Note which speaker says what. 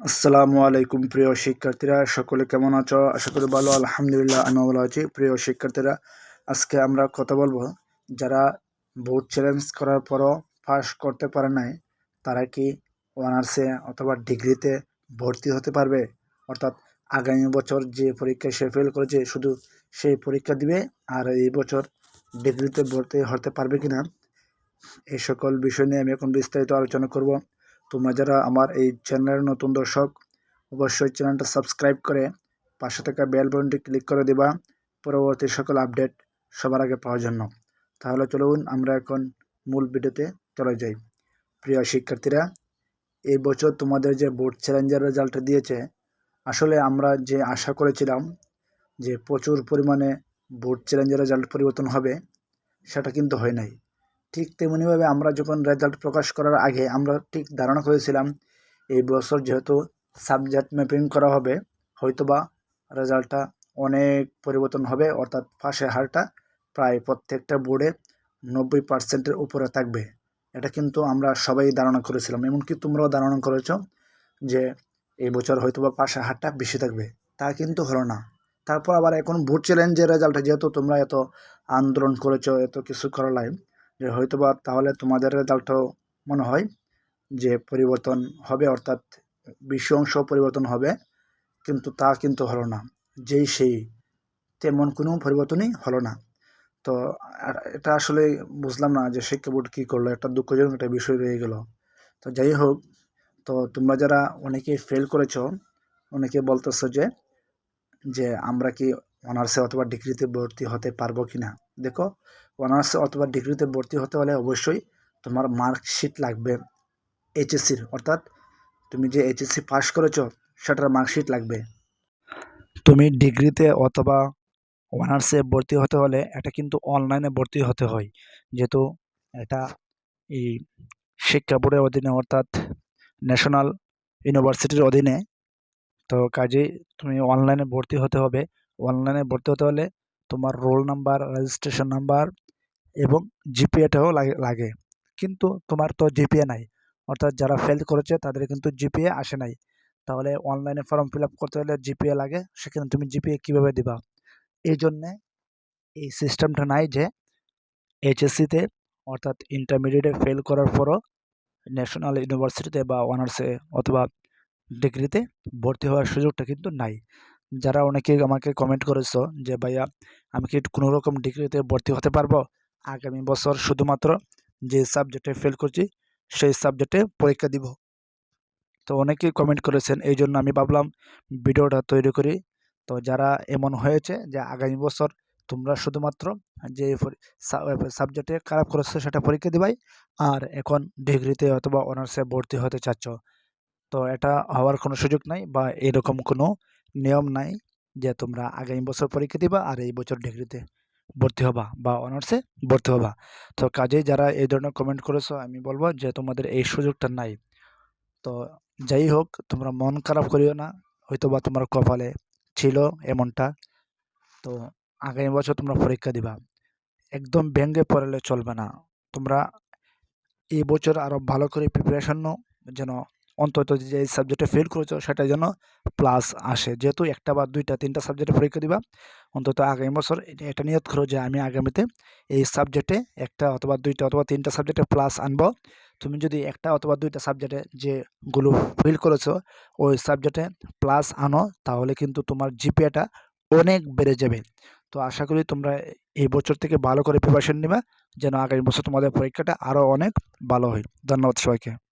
Speaker 1: আসসালামু আলাইকুম প্রিয় শিক্ষার্থীরা, সকলে কেমন আছো? আশা করি ভালো, আলহামদুলিল্লাহ আমি ভালো আছি। প্রিয় শিক্ষার্থীরা, আজকে আমরা কথা বলব, যারা বোর্ড চ্যালেঞ্জ করার পরও পাস করতে পারে নাই, তারা কি অনার্সে অথবা ডিগ্রিতে ভর্তি হতে পারবে? অর্থাৎ আগামী বছর যে পরীক্ষায় সে ফেল করেছে, শুধু সেই পরীক্ষা দিবে আর এই বছর ডিগ্রিতে ভর্তি হতে পারবে কি না এই সকল বিষয় নিয়ে আমি এখন বিস্তারিত আলোচনা করব। তোমরা যারা আমার এই চ্যানেলের নতুন দর্শক, অবশ্যই চ্যানেলটা সাবস্ক্রাইব করে পাশে থাকা বেল বাটনটি ক্লিক করে দেবা। পরবর্তী সকল আপডেট সবার আগে পাওয়ার জন্য। তাহলে চলুন, আমরা এখন মূল ভিডিওতে চলে যাই। প্রিয় শিক্ষার্থীরা, এই বছর তোমাদের যে বোর্ড চ্যালেঞ্জের রেজাল্ট দিয়েছে, আসলে আমরা যে আশা করেছিলাম যে প্রচুর পরিমাণে বোর্ড চ্যালেঞ্জের রেজাল্ট পরিবর্তন হবে, সেটা কিন্তু হয় নাই। ঠিক তেমনিভাবে আমরা যখন রেজাল্ট প্রকাশ করার আগে আমরা ঠিক ধারণা করেছিলাম, এই বছর যেহেতু সাবজেক্ট ম্যাপিং করা হবে, হয়তোবা রেজাল্টটা অনেক পরিবর্তন হবে, অর্থাৎ ফাঁসের হারটা প্রায় প্রত্যেকটা বোর্ডে নব্বই পার্সেন্টের উপরে থাকবে। এটা কিন্তু আমরা সবাই ধারণা করেছিলাম, এমনকি তোমরাও ধারণা করেছ যে এই বছর হয়তোবা পাশের হারটা বেশি থাকবে। তা কিন্তু হলো না। তারপর আবার এখন ভোট চ্যালেঞ্জের রেজাল্টে যেহেতু তোমরা এত আন্দোলন করেছ, এত কিছু করালাই যে হয়তো বা তাহলে তোমাদের রেজাল্টও মনে হয় যে পরিবর্তন হবে, অর্থাৎ বেশি অংশ পরিবর্তন হবে, কিন্তু তা কিন্তু হলো না। যেই সেই, তেমন কোনো পরিবর্তনই হলো না। তো এটা আসলে বুঝলাম না যে শিক্ষা বোর্ড কী করল, একটা দুঃখজনক একটা বিষয় রয়ে গেল। তো যাই হোক, তো তোমরা যারা অনেকে ফেল করেছ, অনেকে বলতেছো যে যে আমরা কি অনার্সে অথবা ডিগ্রিতে ভর্তি হতে পারব কি না দেখো, অনার্সে অথবা ডিগ্রিতে ভর্তি হতে হলে অবশ্যই তোমার মার্কশিট লাগবে, এইচএসসির। অর্থাৎ তুমি যে এইচএসসি পাস করেছ, সেটার মার্কশিট লাগবে। তুমি ডিগ্রিতে অথবা অনার্সে ভর্তি হতে হলে এটা কিন্তু অনলাইনে ভর্তি হতে হয়। যেহেতু এটা এই শিক্ষা বোর্ডের অধীনে, অর্থাৎ ন্যাশনাল ইউনিভার্সিটির অধীনে, তো কাজেই তুমি অনলাইনে ভর্তি হতে হবে। অনলাইনে ভর্তি হতে হলে তোমার রোল নাম্বার রেজিস্ট্রেশন নাম্বার এবং জিপিএটাও লাগে কিন্তু তোমার তো জিপিএ নাই। অর্থাৎ যারা ফেল করেছে তাদের কিন্তু জিপিএ আসে নাই। তাহলে অনলাইনে ফর্ম ফিল আপ করতে হলে জিপিএ লাগে, সেখানে তুমি জিপিএ কীভাবে দিবা? এই জন্যে এই সিস্টেমটা নাই যে এইচএসসিতে অর্থাৎ ইন্টারমিডিয়েটে ফেল করার পরও ন্যাশনাল ইউনিভার্সিটিতে বা অনার্সে অথবা ডিগ্রিতে ভর্তি হওয়ার সুযোগটা কিন্তু নাই। যারা অনেকে আমাকে কমেন্ট করেছ যে, ভাইয়া, আমি কি কোনো রকম ডিগ্রিতে ভর্তি হতে পারব? আগামী বছর শুধুমাত্র যে সাবজেক্টে ফেল করছি, সেই সাবজেক্টে পরীক্ষা দিব। তো অনেকেই কমেন্ট করেছেন, এই জন্য আমি ভাবলাম ভিডিওটা তৈরি করি। তো যারা এমন হয়েছে যে, আগামী বছর তোমরা শুধুমাত্র যে সাবজেক্টে খারাপ করেছ, সেটা পরীক্ষা দিবাই, আর এখন ডিগ্রিতে অথবা অনার্সে ভর্তি হতে চাচ্ছ। তো এটা হওয়ার কোনো সুযোগ নাই বা এরকম কোনো নিয়ম নাই যে তোমরা আগামী বছর পরীক্ষা দিবা আর এই বছর ডিগ্রিতে ভর্তি হবা বা অনার্সে ভর্তি হবা। তো কাজেই যারা এই ধরনের কমেন্ট করেছ, আমি বলব যে তোমাদের এই সুযোগটা নাই। তো যাই হোক, তোমরা মন খারাপ করিও না হয়তো বা তোমার কপালে ছিল এমনটা। তো আগামী বছর তোমরা পরীক্ষা দিবা। একদম ব্যঙ্গে পড়লে চলবে না। তোমরা এই বছর আরও ভালো করে প্রিপারেশন যেন অন্তত যে সাবজেক্টে ফেল করেছ সেটা যেন প্লাস আসে। যেহেতু একটা বা দুইটা, তিনটা সাবজেক্টে পরীক্ষা দিবা, অন্তত আগামী বছর এটা নিয়ত করো যে, আমি আগামীতে এই সাবজেক্টে একটা অথবা দুইটা অথবা তিনটা সাবজেক্টে প্লাস আনব। তুমি যদি একটা অথবা দুইটা সাবজেক্টে যেগুলো ফেল করেছ, ওই সাবজেক্টে প্লাস আনো, তাহলে কিন্তু তোমার জিপিএটা অনেক বেড়ে যাবে। তো আশা করি তোমরা এই বছর থেকে ভালো করে প্রিপারেশন নেবে, যেন আগামী বছর তোমাদের পরীক্ষাটা আরও অনেক ভালো হয়। ধন্যবাদ সবাইকে।